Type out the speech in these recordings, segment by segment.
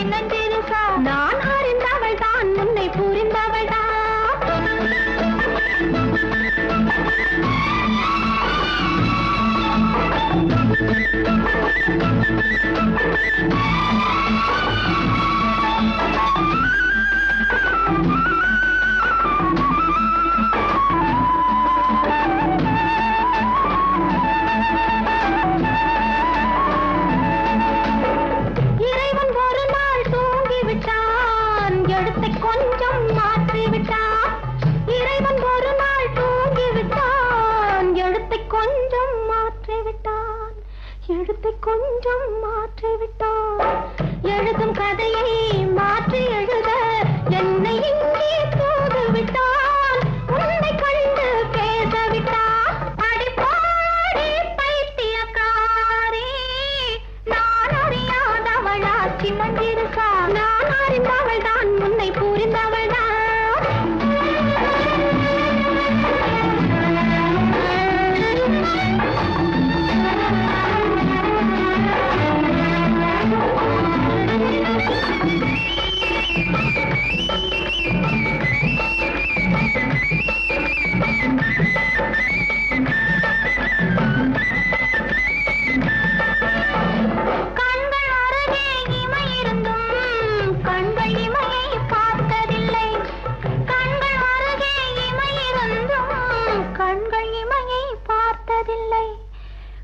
अभिनंदन மாற்றிவிட்டான் எழுதும் கதையை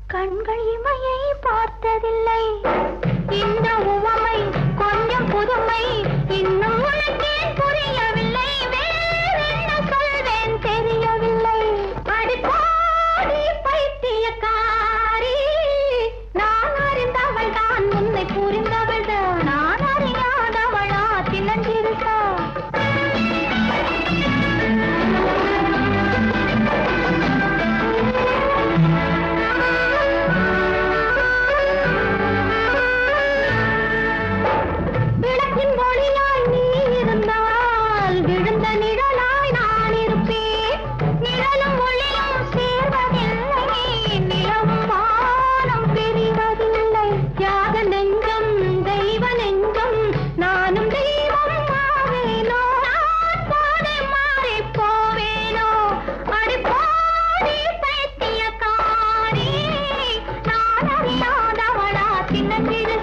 கண்கள் இமையை பார்த்ததில்லை. किरण